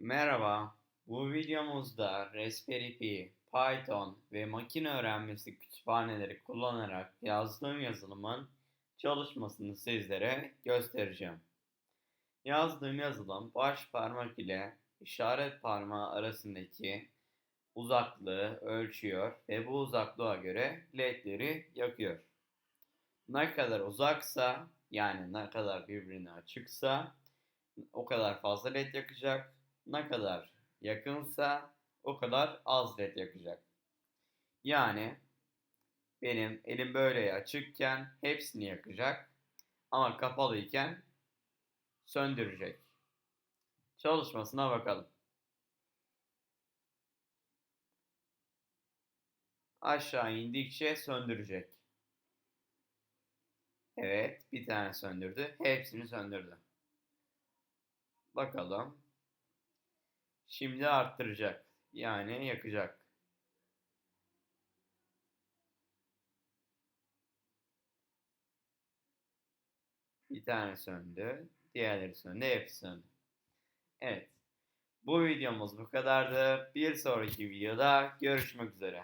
Merhaba, bu videomuzda Raspberry Pi, Python ve makine öğrenmesi kütüphaneleri kullanarak yazdığım yazılımın çalışmasını sizlere göstereceğim. Yazdığım yazılım baş parmak ile işaret parmağı arasındaki uzaklığı ölçüyor ve bu uzaklığa göre ledleri yakıyor. Ne kadar uzaksa yani ne kadar birbirine açıksa o kadar fazla led yakacak. Ne kadar yakınsa o kadar az led yakacak. Yani benim elim böyle açıkken hepsini yakacak ama kapalıyken söndürecek. Çalışmasına bakalım. Aşağı indikçe söndürecek. Evet, bir tane söndürdü. Hepsini söndürdü. Bakalım. Şimdi arttıracak. Yani yakacak. Bir tane söndü. Diğerleri söndü. Hepsi söndü. Evet. Bu videomuz bu kadardı. Bir sonraki videoda görüşmek üzere.